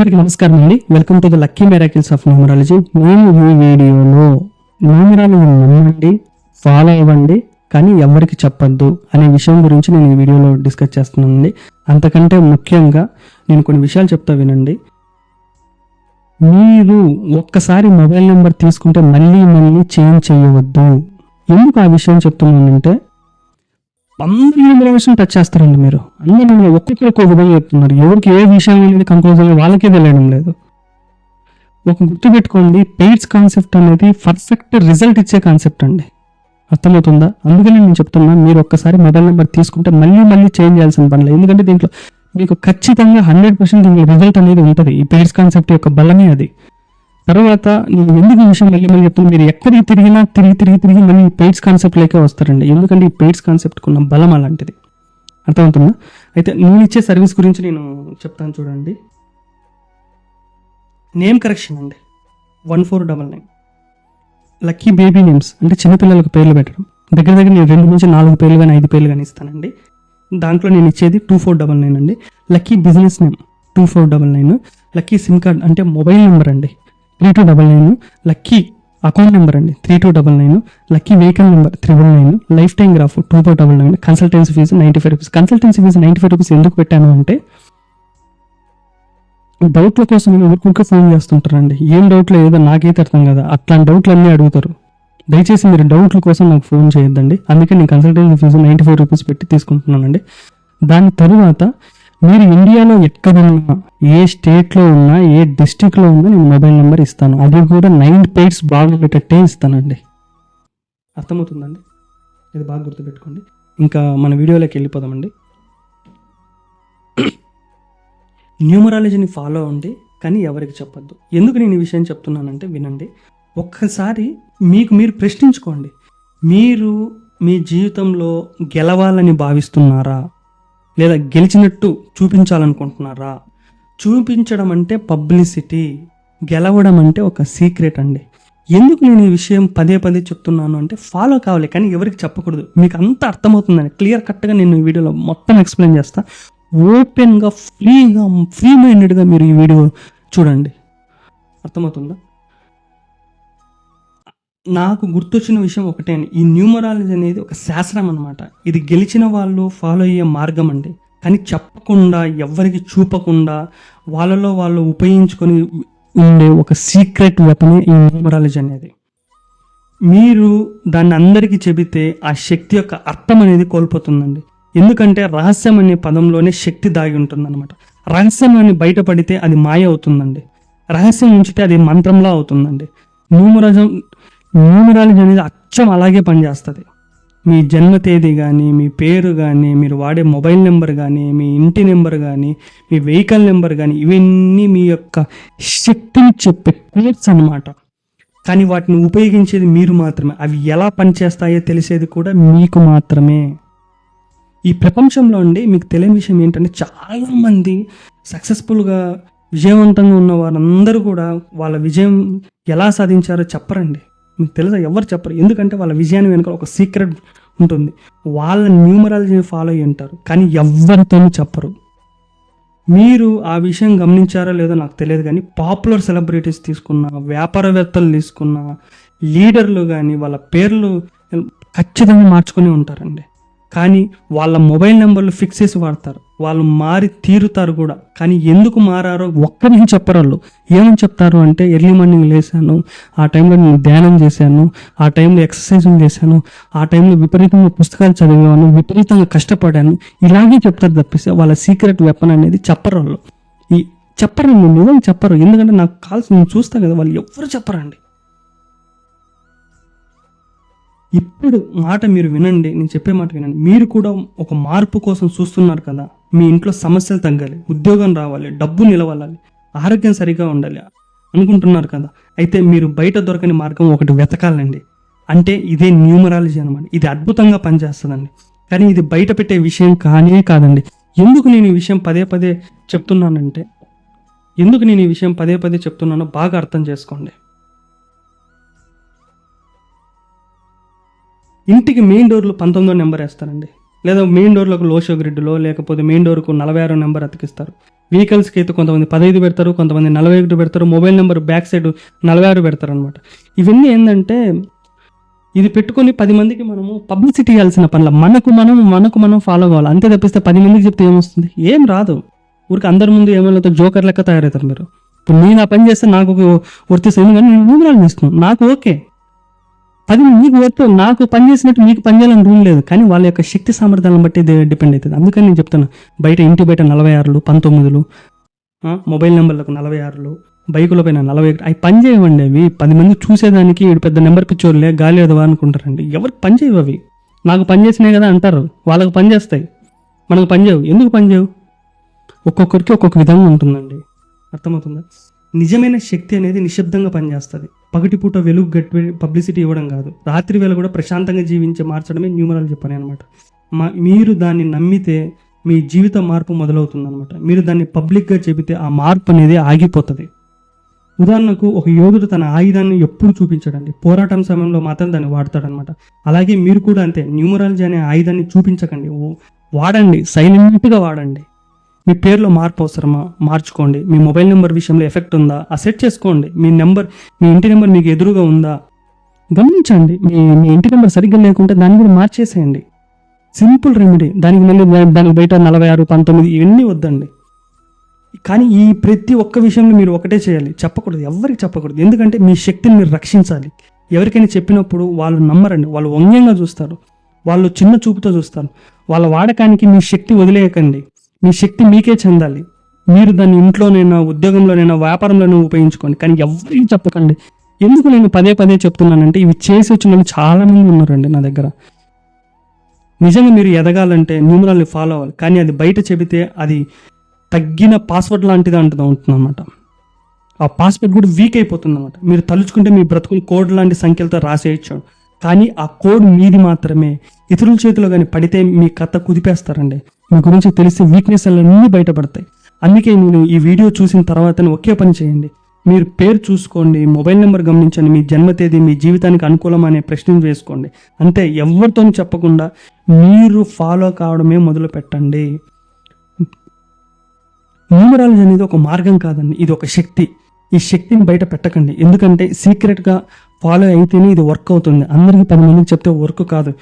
అందరికీ నమస్కారం అండి. Welcome to the lucky miracles of numerology నేను ఈ వీడియోలో న్యూమరాలజీ నమ్మండి ఫాలో అవ్వండి కానీ ఎవరికి చెప్పద్దు అనే విషయం గురించి నేను ఈ వీడియోలో డిస్కస్ చేస్తున్నానండి. అంతకంటే ముఖ్యంగా నేను కొన్ని విషయాలు చెప్తా వినండి. మీరు ఒక్కసారి మొబైల్ నెంబర్ తీసుకుంటే మళ్ళీ మళ్ళీ చేంజ్ చేయవద్దు. ఎందుకు ఆ విషయం చెప్తున్నానంటే అందరి ఇన్ఫర్మేషన్ టచ్ చేస్తారండి మీరు. అందరూ ఒక్కొక్కరు ఒక్కొక్క విధంగా చెప్తున్నారు. ఎవరికి ఏ విషయం అనేది కంక్లూజన్ వాళ్ళకే తెలియడం లేదు. ఒక గుర్తుపెట్టుకోండి పెయిడ్స్ కాన్సెప్ట్ అనేది పర్ఫెక్ట్ రిజల్ట్ ఇచ్చే కాన్సెప్ట్ అండి. అర్థమవుతుందా? అందుకని నేను చెప్తున్నా మీరు ఒక్కసారి మొబైల్ నెంబర్ తీసుకుంటే మళ్ళీ మళ్ళీ చేంజ్ చేయాల్సిన పని ఎందుకంటే దీంట్లో మీకు ఖచ్చితంగా హండ్రెడ్ పర్సెంట్ దీనికి రిజల్ట్ అనేది ఉంటుంది. ఈ పెయిడ్స్ కాన్సెప్ట్ యొక్క బలమే అది. తర్వాత నేను ఎందుకు ఈ విషయం మళ్ళీ మళ్ళీ చెప్తాను మీరు ఎక్కడికి తిరిగినా తిరిగి తిరిగి తిరిగి మళ్ళీ ఈ పెయిడ్స్ వస్తారండి. ఎందుకంటే ఈ పెయిడ్స్ కాన్సెప్ట్ ఉన్న బలం అలాంటిది. అర్థమవుతుందా? అయితే నేను ఇచ్చే సర్వీస్ గురించి నేను చెప్తాను చూడండి. నేమ్ కరెక్షన్ అండి. One four double nine lucky baby names అంటే చిన్నపిల్లలకు పేర్లు పెట్టడం. దగ్గర దగ్గర నేను రెండు నుంచి నాలుగు పేర్లు కానీ ఐదు పేర్లు కానీ ఇస్తానండి. దాంట్లో నేను ఇచ్చేది టూ ఫోర్ డబల్ నైన్ అండి. Lucky business name two four double nine lucky sim card అంటే మొబైల్ నెంబర్ అండి. Three two double nine lucky account number అండి. Three two double nine lucky vehicle number triple nine lifetime graph two four double nine consultancy fee ninety five rupees consultancy fee ninety five rupees ఎందుకు పెట్టాను అంటే డౌట్ల కోసం నేను phone చేస్తుంటారండి ఏం డౌట్లు ఏదో నాకైతే అర్థం కదా. అట్లాంటి డౌట్లు అన్నీ అడుగుతారు. దయచేసి మీరు డౌట్ల కోసం నాకు ఫోన్ చేయొద్దండి. అందుకే నేను consultancy fee ninety five rupees పెట్టి తీసుకుంటున్నానండి. దాని తరువాత మీరు ఇండియాలో ఎక్కడున్నా ఏ స్టేట్లో ఉన్నా ఏ డిస్టిక్లో ఉన్నా నేను మొబైల్ నెంబర్ ఇస్తాను. అది కూడా నైన్ పేట్స్ బాగా పెట్టే ఇస్తానండి. అర్థమవుతుందండి? ఇది బాగా గుర్తుపెట్టుకోండి. ఇంకా మన వీడియోలోకి వెళ్ళిపోదామండి. న్యూమరాలజీని ఫాలో అవ్వండి కానీ ఎవరికి చెప్పొద్దు. ఎందుకు నేను ఈ విషయం చెప్తున్నానంటే వినండి. ఒక్కసారి మీకు మీరు ప్రశ్నించుకోండి. మీరు మీ జీవితంలో గెలవాలని భావిస్తున్నారా? లేదా గెలిచినట్టు చూపించాలనుకుంటున్నారా? చూపించడం అంటే పబ్లిసిటీ గెలవడం అంటే ఒక సీక్రెట్ అండి. ఎందుకు నేను ఈ విషయం పదే పదే చెప్తున్నాను అంటే ఫాలో కావాలి కానీ ఎవరికి చెప్పకూడదు. మీకు అంత అర్థమవుతుందని క్లియర్ కట్గా నేను ఈ వీడియోలో మొత్తం ఎక్స్ప్లెయిన్ చేస్తా. ఓపెన్గా ఫ్రీగా ఫ్రీ మైండెడ్గా మీరు ఈ వీడియో చూడండి. అర్థమవుతుందా? నాకు గుర్తొచ్చిన విషయం ఒకటే అండి. ఈ న్యూమరాలజీ అనేది ఒక శాస్త్రం అనమాట ఇది గెలిచిన వాళ్ళు ఫాలో అయ్యే మార్గం అండి. కానీ చెప్పకుండా ఎవరికి చూపకుండా వాళ్ళలో వాళ్ళు ఉపయోగించుకొని ఉండే ఒక సీక్రెట్ వెపనే ఈ న్యూమరాలజీ అనేది. మీరు దాన్ని అందరికీ చెబితే ఆ శక్తి యొక్క అర్థం అనేది కోల్పోతుందండి. ఎందుకంటే రహస్యం అనే పదంలోనే శక్తి దాగి ఉంటుందన్నమాట. రహస్యం అని బయటపడితే అది మాయ అవుతుందండి. రహస్యం ఉంచితే అది మంత్రంలా అవుతుందండి. న్యూమరజం న్యూమరాలజీ అనేది అచ్చం అలాగే పనిచేస్తుంది. మీ జన్మ తేదీ కానీ మీ పేరు కానీ మీరు వాడే మొబైల్ నెంబర్ కానీ మీ ఇంటి నెంబర్ కానీ మీ వెహికల్ నెంబర్ కానీ ఇవన్నీ మీ యొక్క శక్తిని చెప్పే కోర్స్ అన్నమాట. కానీ వాటిని ఉపయోగించేది మీరు మాత్రమే. అవి ఎలా పనిచేస్తాయో తెలిసేది కూడా మీకు మాత్రమే. ఈ ప్రపంచంలో అండి మీకు తెలియని విషయం ఏంటంటే చాలామంది సక్సెస్ఫుల్గా విజయవంతంగా ఉన్న వారందరూ కూడా వాళ్ళ విజయం ఎలా సాధించారో చెప్పరండి. మీకు తెలుసా? ఎవరు చెప్పరు. ఎందుకంటే వాళ్ళ విజయాన్ని వెనుక ఒక సీక్రెట్ ఉంటుంది. వాళ్ళ న్యూమరాలజీని ఫాలో అయ్యి ఉంటారు. కానీ ఎవరితోనూ చెప్పరు. మీరు ఆ విషయం గమనించారో లేదో నాకు తెలియదు కానీ పాపులర్ సెలబ్రిటీస్ తీసుకున్న వ్యాపారవేత్తలు తీసుకున్న లీడర్లు కానీ వాళ్ళ పేర్లు ఖచ్చితంగా మార్చుకొని ఉంటారండి. కానీ వాళ్ళ మొబైల్ నెంబర్లు ఫిక్స్ చేసి వాడతారు. వాళ్ళు మారి తీరుతారు కూడా. కానీ ఎందుకు మారారో ఒక్కరిని చెప్పరు వాళ్ళు ఏమని చెప్తారు అంటే ఎర్లీ మార్నింగ్ లేసాను ఆ టైంలో నేను ధ్యానం చేశాను ఆ టైంలో ఎక్సర్సైజింగ్ చేశాను ఆ టైంలో విపరీతంగా పుస్తకాలు చదివాను విపరీతంగా కష్టపడాను. ఇలాగే చెప్తారు తప్పిస్తే వాళ్ళ సీక్రెట్ వెపన్ అనేది చెప్పరు వాళ్ళు ఈ చెప్పరు నిజం చెప్పరు. ఎందుకంటే నాకు కాల్స్ నేను చూస్తా కదా వాళ్ళు ఎవ్వరు చెప్పరండి. ఇప్పుడు మాట మీరు వినండి నేను చెప్పే మాట వినండి. మీరు కూడా ఒక మార్పు కోసం చూస్తున్నారు కదా మీ ఇంట్లో సమస్యలు తగ్గాలి ఉద్యోగం రావాలి డబ్బు నిలవాలి ఆరోగ్యం సరిగా ఉండాలి అనుకుంటున్నారు కదా. అయితే మీరు బయట దొరకని మార్గం ఒకటి వెతకాలండి. అంటే ఇదే న్యూమరాలజీ అనమాట ఇది అద్భుతంగా పనిచేస్తుందండి. కానీ ఇది బయట పెట్టే విషయం కానే కాదండి. ఎందుకు నేను ఈ విషయం పదే పదే చెప్తున్నానంటే ఎందుకు నేను ఈ విషయం పదే పదే చెప్తున్నానో బాగా అర్థం చేసుకోండి. ఇంటికి మెయిన్ డోర్లు పంతొమ్మిదో నెంబర్ వేస్తారండి. లేదా మెయిన్ డోర్లకు లోషో గ్రిడ్లో లేకపోతే మెయిన్ డోర్కు నలభై ఆరో నెంబర్ అతికిస్తారు. వెహికల్స్కి అయితే కొంతమంది పదహైదు పెడతారు కొంతమంది నలభై ఒకటి పెడతారు మొబైల్ నెంబర్ బ్యాక్ సైడ్ నలభై ఆరు పెడతారు అనమాట ఇవన్నీ ఏంటంటే ఇది పెట్టుకొని పది మందికి మనము పబ్లిసిటీ ఇవ్వాల్సిన పనుల. మనకు మనం మనకు మనం ఫాలో కావాలి. అంతే తప్పిస్తే పది మందికి చెప్తే ఏమొస్తుంది? ఏం రాదు. ఊరికి అందరి ముందు ఏమైనా జోకర్ లెక్క తయారవుతారు మీరు. ఇప్పుడు నేను ఆ పని చేస్తే నాకు వర్తిస్తుంది. కానీ నేను వివరాలు ఇస్తున్నాను నాకు ఓకే. పది మీకు వర్త్ నాకు పని చేసినట్టు మీకు పని చేయాలని రూల్ లేదు. కానీ వాళ్ళ యొక్క శక్తి సామర్థ్యాలను బట్టి ఇది డిపెండ్ అవుతుంది. అందుకని నేను చెప్తాను బయట ఇంటి బయట నలభై ఆరులు పంతొమ్మిదిలు మొబైల్ నెంబర్లకు నలభై ఆరులు బైకుల పైన నలభై ఒకటి అవి పని చేయవండి అవి. పది మంది చూసేదానికి వీడు పెద్ద నెంబర్ పిచ్చోళ్ళే గాలి ఎదవా అనుకుంటారండి. ఎవరికి పని చేయవు అవి. నాకు పని చేసినాయి కదా అంటారు. వాళ్ళకి పని చేస్తాయి. మనకు పని చేయవు. ఎందుకు పని చేయవు? ఒక్కొక్కరికి ఒక్కొక్క విధంగా ఉంటుందండి. అర్థమవుతుందా? నిజమైన శక్తి అనేది నిశ్శబ్దంగా పనిచేస్తుంది. పగటిపూట వెలుగు గట్టి పబ్లిసిటీ ఇవ్వడం కాదు. రాత్రి వేళ కూడా ప్రశాంతంగా జీవించి మార్చడమే న్యూమరాలజీ పని అనమాట మా మీరు దాన్ని నమ్మితే మీ జీవిత మార్పు మొదలవుతుంది అనమాట మీరు దాన్ని పబ్లిక్గా చెబితే ఆ మార్పు అనేది ఆగిపోతుంది. ఉదాహరణకు ఒక యోధుడు తన ఆయుధాన్ని ఎప్పుడు చూపించడండి. పోరాటం సమయంలో మాత్రం దాన్ని వాడతాడనమాట అలాగే మీరు కూడా అంతే. న్యూమరాలజీ అనే ఆయుధాన్ని చూపించకండి. వాడండి. సైలెంట్గా వాడండి. మీ పేరులో మార్పు అవసరమా? మార్చుకోండి. మీ మొబైల్ నెంబర్ విషయంలో ఎఫెక్ట్ ఉందా? ఆ సెట్ చేసుకోండి. మీ నెంబర్ మీ ఇంటి నెంబర్ మీకు ఎదురుగా ఉందా? గమనించండి. మీ మీ ఇంటి నెంబర్ సరిగ్గా లేకుంటే దాన్ని కూడా మార్చేసేయండి. Simple remedy. దానికి మళ్ళీ దానికి బయట నలభై ఆరు పంతొమ్మిది ఇవన్నీ వద్దండి. కానీ ఈ ప్రతి ఒక్క విషయంలో మీరు ఒకటే చేయాలి. చెప్పకూడదు. ఎవరికి చెప్పకూడదు. ఎందుకంటే మీ శక్తిని మీరు రక్షించాలి. ఎవరికైనా చెప్పినప్పుడు వాళ్ళు నమ్మరండి. వాళ్ళు వంగ్యంగా చూస్తారు. వాళ్ళు చిన్న చూపుతో చూస్తారు. వాళ్ళ వాడకానికి మీ శక్తి వదిలేయకండి. మీ శక్తి మీకే చెందాలి. మీరు దాన్ని ఇంట్లోనైనా ఉద్యోగంలోనైనా వ్యాపారంలోనైనా ఉపయోగించుకోండి. కానీ ఎవరికి చెప్పకండి. ఎందుకు నేను పదే పదే చెప్తున్నానంటే ఇవి చేసి వచ్చిన వాళ్ళు చాలా మంది ఉన్నారండి నా దగ్గర. నిజంగా మీరు ఎదగాలంటే న్యూమరాల్ని ఫాలో అవ్వాలి. కానీ అది బయట చెబితే అది తగ్గిన పాస్వర్డ్ లాంటిది అంటుంది ఉంటుందన్నమాట. ఆ పాస్వర్డ్ కూడా వీక్ అయిపోతుంది అనమాట మీరు తలుచుకుంటే మీ బ్రతుకులు కోడ్ లాంటి సంఖ్యలతో రాసేయచ్చు. కానీ ఆ కోడ్ మీది మాత్రమే. ఇతరుల చేతిలో కానీ పడితే మీ కథ కుదిపేస్తారండి. మీ గురించి తెలిసి వీక్నెస్ అన్నీ బయటపడతాయి. అందుకే నేను ఈ వీడియో చూసిన తర్వాత ఒకే పని చేయండి. మీరు పేరు చూసుకోండి మొబైల్ నెంబర్ గమనించండి మీ జన్మ తేదీ మీ జీవితానికి అనుకూలం అనే ప్రశ్న వేసుకోండి. అంతే ఎవరితో చెప్పకుండా మీరు ఫాలో కావడమే మొదలు పెట్టండి. న్యూమరాలజీ అనేది ఒక మార్గం కాదండి ఇది ఒక శక్తి. ఈ శక్తిని బయట పెట్టకండి. ఎందుకంటే సీక్రెట్గా ఫాలో అయితేనే ఇది వర్క్ అవుతుంది. అందరికీ పది మందికి చెప్తే వర్క్ కాదు.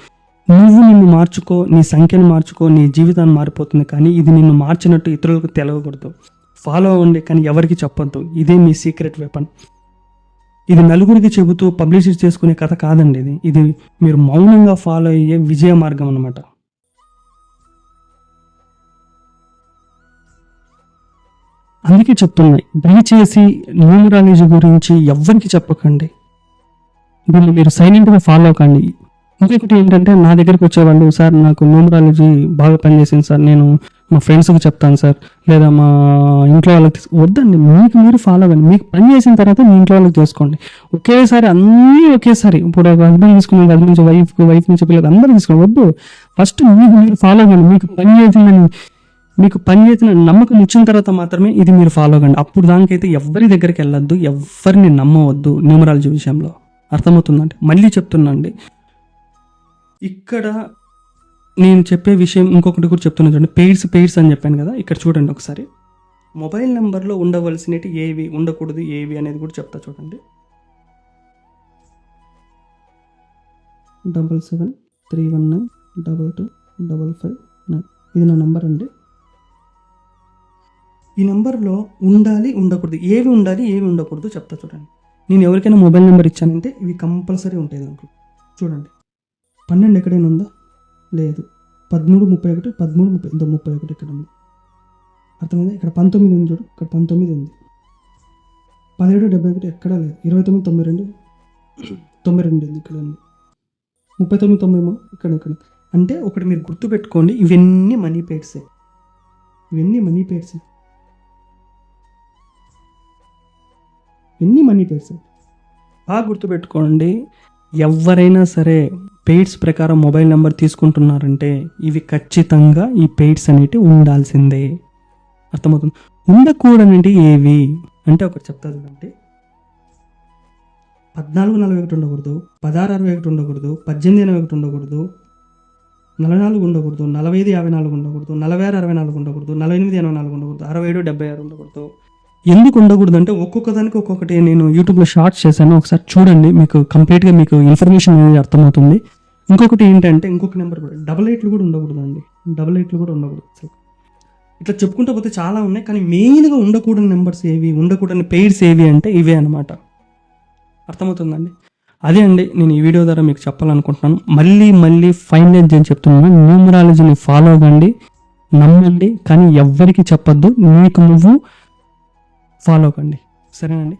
నువ్వు నిన్ను మార్చుకో నీ సంఖ్యను మార్చుకో నీ జీవితాన్ని మారిపోతుంది. కానీ ఇది నిన్ను మార్చినట్టు ఇతరులకు తెలవకూడదు. ఫాలో అవ్వండి కానీ ఎవరికి చెప్పొద్దు. ఇదే మీ సీక్రెట్ వెపన్. ఇది నలుగురికి చెబుతూ పబ్లిసిటీ చేసుకునే కథ కాదండి ఇది. ఇది మీరు మౌనంగా ఫాలో అయ్యే విజయ మార్గం అనమాట అందుకే చెప్తున్నాయి దయచేసి న్యూమరాలజీ గురించి ఎవ్వరికి చెప్పకండి. దీన్ని మీరు సైలెంట్గా ఫాలో కండి ఇంకొకటి ఏంటంటే నా దగ్గరికి వచ్చేవాళ్ళు సార్ నాకు న్యూమరాలజీ బాగా పనిచేసింది సార్. నేను మా ఫ్రెండ్స్కి చెప్తాను సార్. లేదా మా ఇంట్లో వాళ్ళకి వద్దండి. మీకు మీరు ఫాలో అవ్వండి. మీకు పని చేసిన తర్వాత మీ ఇంట్లో వాళ్ళకి చేసుకోండి. ఒకేసారి అన్నీ ఒకేసారి. ఇప్పుడు ఒక హస్బెండ్ తీసుకుని హస్బెండ్ నుంచి వైఫ్ వైఫ్ నుంచి పిల్లలు అందరూ తీసుకోండి వద్దు. ఫస్ట్ మీకు మీరు ఫాలో అవ్వండి. మీకు పని చేసిందని మీకు పని చేసిన నమ్మకం ఇచ్చిన తర్వాత మాత్రమే ఇది మీరు ఫాలో అవ్వండి. అప్పుడు దానికైతే ఎవరి దగ్గరికి వెళ్ళొద్దు. ఎవరిని నమ్మవద్దు న్యూమరాలజీ విషయంలో. అర్థమవుతుందండి? మళ్ళీ చెప్తున్నాండి. ఇక్కడ నేను చెప్పే విషయం ఇంకొకటి కూడా చెప్తున్నాను చూడండి. పెయిడ్స్ పెయిడ్స్ అని చెప్పాను కదా ఇక్కడ చూడండి ఒకసారి. మొబైల్ నెంబర్లో ఉండవలసినవి ఏవి ఉండకూడదు ఏవి అనేది కూడా చెప్తా చూడండి. Double seven three one nine double two double five nine ఇది నా నెంబర్ అండి. ఈ నెంబర్లో ఉండాలి ఉండకూడదు. ఏవి ఉండాలి ఏవి ఉండకూడదు చెప్తా చూడండి. నేను ఎవరికైనా మొబైల్ నెంబర్ ఇచ్చానంటే ఇవి కంపల్సరీ ఉంటాయి దాంట్లో. చూడండి. పన్నెండు ఎక్కడైనా ఉందా? లేదు. పదమూడు ముప్పై ఒకటి పదమూడు ముప్పై ఇంత ముప్పై ఒకటి ఇక్కడ ఉంది? అర్థమైంది? ఇక్కడ పంతొమ్మిది ఉంది చూడు. ఇక్కడ పంతొమ్మిది ఉంది. పదిహేడు డెబ్బై ఒకటి ఎక్కడా లేదు. ఇరవై తొమ్మిది తొంభై రెండు తొంభై రెండు ఉంది ఇక్కడ ఉంది. ముప్పై తొమ్మిది తొంభై మూడు ఇక్కడ ఇక్కడ అంటే ఒకటి మీరు గుర్తుపెట్టుకోండి ఇవన్నీ మనీ పేడ్సే ఇవన్నీ మనీ పేడ్సే ఇవన్నీ మనీ పేడ్సే బాగా గుర్తుపెట్టుకోండి ఎవరైనా సరే పెయిడ్స్ ప్రకారం మొబైల్ నెంబర్ తీసుకుంటున్నారంటే ఇవి ఖచ్చితంగా ఈ పెయిడ్స్ అనేటివి ఉండాల్సిందే. అర్థమవుతుంది? ఉండకూడనంటే ఏవి? అంటే ఒకటి చెప్తారు అంటే పద్నాలుగు నలభై ఒకటి ఉండకూడదు పదహారు అరవై ఒకటి ఉండకూడదు పద్దెనిమిది ఎనభై ఒకటి ఉండకూడదు నలభై నాలుగు ఉండకూడదు నలభై ఐదు యాభై నాలుగు ఉండకూడదు నలభై ఆరు అరవై నాలుగు ఉండకూడదు నలభై ఎనిమిది ఎనభై నాలుగు ఉండకూడదు అరవై ఏడు డెబ్బై ఆరు ఉండకూడదు. ఎందుకు ఉండకూడదు అంటే ఒక్కొక్క దానికి ఒక్కొక్కటి నేను యూట్యూబ్లో షార్ట్స్ చేశాను. ఒకసారి చూడండి మీకు కంప్లీట్గా మీకు ఇన్ఫర్మేషన్ అనేది అర్థమవుతుంది. ఇంకొకటి ఏంటంటే ఇంకొక నెంబర్ కూడా. డబల్ ఎయిట్లు కూడా ఉండకూడదు అండి డబల్ ఎయిట్లు కూడా ఉండకూడదు. అసలు ఇట్లా చెప్పుకుంటూ పోతే చాలా ఉన్నాయి కానీ మెయిన్గా ఉండకూడని నెంబర్స్ ఏవి ఉండకూడని పెయిడ్స్ ఏవి అంటే ఇవే అనమాట అర్థమవుతుందండి? అదే అండి నేను ఈ వీడియో ద్వారా మీకు చెప్పాలనుకుంటున్నాను. మళ్ళీ మళ్ళీ ఫైనల్ అని చెప్తున్నాను న్యూమరాలజీని ఫాలో అవ్వండి నమ్మండి కానీ ఎవ్వరికి చెప్పొద్దు. నీకు నువ్వు ఫాలో కండి సరేనండి?